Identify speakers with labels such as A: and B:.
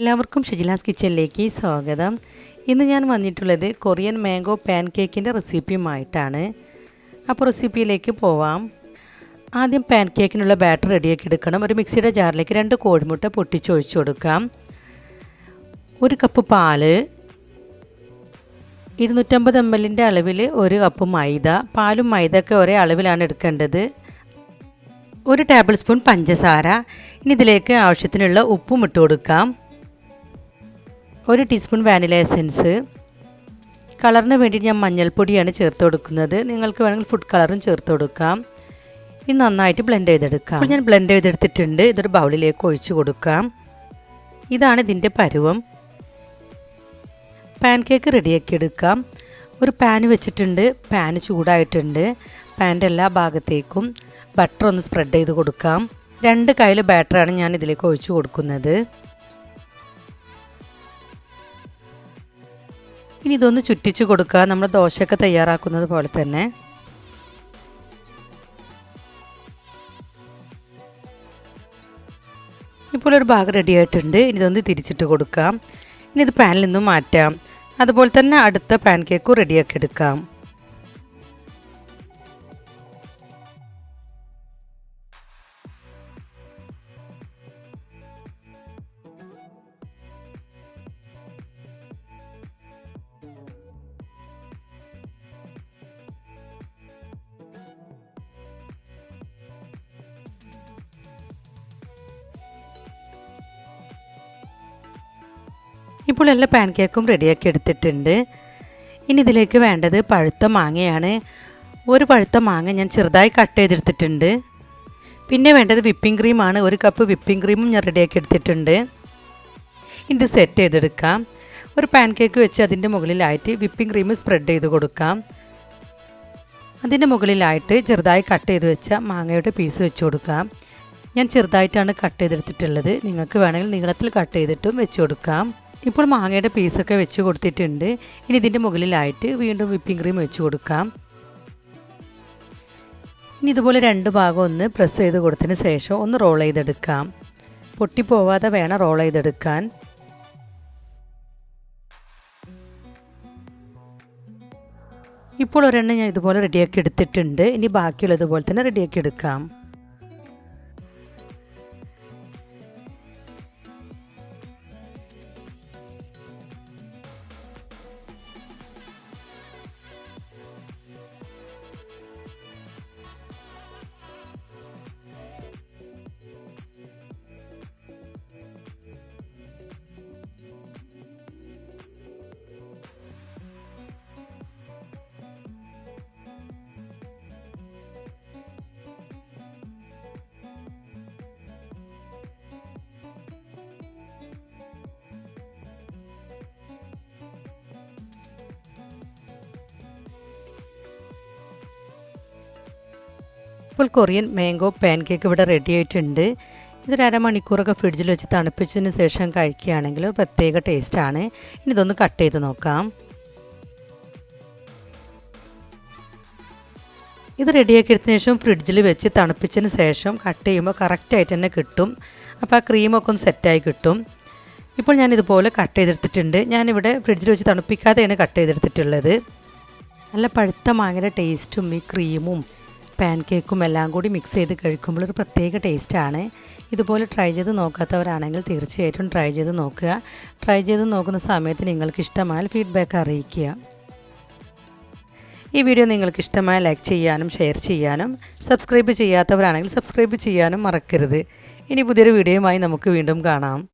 A: എല്ലാവർക്കും ഷിജിലാസ് കിച്ചണിലേക്ക് സ്വാഗതം. ഇന്ന് ഞാൻ വന്നിട്ടുള്ളത് കൊറിയൻ മാംഗോ പാൻ കേക്കിന്റെ റെസിപ്പിയുമായിട്ടാണ്. അപ്പോൾ റെസിപ്പിയിലേക്ക് പോവാം. ആദ്യം പാൻകേക്കിനുള്ള ബാറ്റർ റെഡിയാക്കി എടുക്കണം. ഒരു മിക്സിയുടെ ജാറിലേക്ക് രണ്ട് കോഴിമുട്ട പൊട്ടിച്ചൊഴിച്ചു കൊടുക്കാം. ഒരു കപ്പ് പാൽ ഇരുന്നൂറ്റമ്പത് എം എല്ലിന്റെ അളവിൽ ഒരു കപ്പ് മൈദ. പാലും മൈദയൊക്കെ ഒരേ അളവിലാണ് എടുക്കേണ്ടത്. ഒരു ടേബിൾ സ്പൂൺ പഞ്ചസാര. ഇനി ഇതിലേക്ക് ആവശ്യത്തിനുള്ള ഉപ്പും ഇട്ട് കൊടുക്കാം. ഒരു ടീസ്പൂൺ വാനില എസൻസ്. കളറിന് വേണ്ടി ഞാൻ മഞ്ഞൾപ്പൊടിയാണ് ചേർത്ത് കൊടുക്കുന്നത്. നിങ്ങൾക്ക് വേണമെങ്കിൽ ഫുഡ് കളറും ചേർത്ത് കൊടുക്കാം. ഇത് നന്നായിട്ട് ബ്ലെൻഡ് ചെയ്തെടുക്കാം. അപ്പോൾ ഞാൻ ബ്ലെൻഡ് ചെയ്തെടുത്തിട്ടുണ്ട്. ഇതൊരു ബൗളിലേക്ക് ഒഴിച്ചു കൊടുക്കാം. ഇതാണ് ഇതിന്റെ പരുവം. പാൻ കേക്ക് റെഡിയാക്കി എടുക്കാം. ഒരു പാൻ വെച്ചിട്ടുണ്ട്. പാൻ ചൂടായിട്ടുണ്ട്. പാന്റെ എല്ലാ ഭാഗത്തേക്കും ബട്ടർ ഒന്ന് സ്പ്രെഡ് ചെയ്ത് കൊടുക്കാം. രണ്ട് കയ്യിൽ ബാറ്ററാണ് ഞാൻ ഇതിലേക്ക് ഒഴിച്ചു കൊടുക്കുന്നത്. ഇനി ഇതൊന്ന് ചുറ്റിച്ച് കൊടുക്കുക. നമ്മൾ ദോശയൊക്കെ തയ്യാറാക്കുന്നത് പോലെ തന്നെ. ഇപ്പോൾ ഒരു ഭാഗം റെഡി ആയിട്ടുണ്ട്. ഇനി ഇതൊന്ന് തിരിച്ചിട്ട് കൊടുക്കാം. ഇനി ഇത് പാനിൽ നിന്നും മാറ്റാം. അതുപോലെ തന്നെ അടുത്ത പാൻ കേക്കും റെഡിയാക്കി എടുക്കാം. ഇപ്പോൾ എല്ലാ പാൻ കേക്കും റെഡിയാക്കി എടുത്തിട്ടുണ്ട്. ഇനി ഇതിലേക്ക് വേണ്ടത് പഴുത്ത മാങ്ങയാണ്. ഒരു പഴുത്ത മാങ്ങ ഞാൻ ചെറുതായി കട്ട് ചെയ്തെടുത്തിട്ടുണ്ട്. പിന്നെ വേണ്ടത് വിപ്പിംഗ് ക്രീമാണ്. ഒരു കപ്പ് വിപ്പിംഗ് ക്രീമും ഞാൻ റെഡിയാക്കി എടുത്തിട്ടുണ്ട്. ഇത് സെറ്റ് ചെയ്തെടുക്കാം. ഒരു പാൻ കേക്ക് വെച്ച് അതിന്റെ മുകളിലായിട്ട് വിപ്പിംഗ് ക്രീം സ്പ്രെഡ് ചെയ്ത് കൊടുക്കാം. അതിന്റെ മുകളിലായിട്ട് ചെറുതായി കട്ട് ചെയ്ത് വെച്ച മാങ്ങയുടെ പീസ് വെച്ച് കൊടുക്കാം. ഞാൻ ചെറുതായിട്ടാണ് കട്ട് ചെയ്തെടുത്തിട്ടുള്ളത്. നിങ്ങൾക്ക് വേണമെങ്കിൽ നീളത്തിൽ കട്ട് ചെയ്തിട്ടും വെച്ച് കൊടുക്കാം. ഇപ്പോൾ മാങ്ങയുടെ പീസൊക്കെ വെച്ച് കൊടുത്തിട്ടുണ്ട്. ഇനി ഇതിന്റെ മുകളിലായിട്ട് വീണ്ടും വിപ്പിംഗ് ക്രീം വെച്ച് കൊടുക്കാം. ഇനി ഇതുപോലെ രണ്ട് ഭാഗം ഒന്ന് പ്രസ് ചെയ്ത് കൊടുത്തതിന് ശേഷം ഒന്ന് റോൾ ചെയ്തെടുക്കാം. പൊട്ടിപ്പോവാതെ വേണം റോൾ ചെയ്തെടുക്കാൻ. ഇപ്പോൾ ഒരെണ്ണം ഞാൻ ഇതുപോലെ റെഡിയാക്കി എടുത്തിട്ടുണ്ട്. ഇനി ബാക്കിയുള്ളത് ഇതുപോലെ തന്നെ റെഡിയാക്കി എടുക്കാം. ഇപ്പോൾ കൊറിയൻ മാംഗോ പാൻ കേക്ക് ഇവിടെ റെഡി ആയിട്ടുണ്ട്. ഇതൊരു അരമണിക്കൂറൊക്കെ ഫ്രിഡ്ജിൽ വെച്ച് തണുപ്പിച്ചതിന് ശേഷം കഴിക്കുകയാണെങ്കിൽ പ്രത്യേക ടേസ്റ്റാണ് ഇനി ഇതൊന്ന് കട്ട് ചെയ്ത് നോക്കാം. ഇത് റെഡിയാക്കി എടുത്തതിന് ശേഷം ഫ്രിഡ്ജിൽ വെച്ച് തണുപ്പിച്ചതിന് ശേഷം കട്ട് ചെയ്യുമ്പോൾ കറക്റ്റായിട്ട് തന്നെ കിട്ടും. അപ്പോൾ ആ ക്രീമൊക്കെ ഒന്ന് സെറ്റായി കിട്ടും. ഇപ്പോൾ ഞാൻ ഇതുപോലെ കട്ട് ചെയ്തെടുത്തിട്ടുണ്ട്. ഞാനിവിടെ ഫ്രിഡ്ജിൽ വെച്ച് തണുപ്പിക്കാതെയാണ് കട്ട് ചെയ്തെടുത്തിട്ടുള്ളത്. നല്ല പഴുത്ത മാങ്ങയുടെ ടേസ്റ്റും ഈ ക്രീമും പാൻ കേക്കും എല്ലാം കൂടി മിക്സ് ചെയ്ത് കഴിക്കുമ്പോൾ ഒരു പ്രത്യേക ടേസ്റ്റാണ്. ഇതുപോലെ ട്രൈ ചെയ്ത് നോക്കാത്തവരാണെങ്കിൽ തീർച്ചയായിട്ടും ട്രൈ ചെയ്ത് നോക്കുക. ട്രൈ ചെയ്ത് നോക്കുന്ന സമയത്ത് നിങ്ങൾക്ക് ഇഷ്ടമായാൽ ഫീഡ്ബാക്ക് അറിയിക്കുക. ഈ വീഡിയോ നിങ്ങൾക്ക് ഇഷ്ടമായ ലൈക്ക് ചെയ്യാനും ഷെയർ ചെയ്യാനും സബ്സ്ക്രൈബ് ചെയ്യാത്തവരാണെങ്കിൽ സബ്സ്ക്രൈബ് ചെയ്യാനും മറക്കരുത്. ഇനി പുതിയൊരു വീഡിയോയുമായി നമുക്ക് വീണ്ടും കാണാം.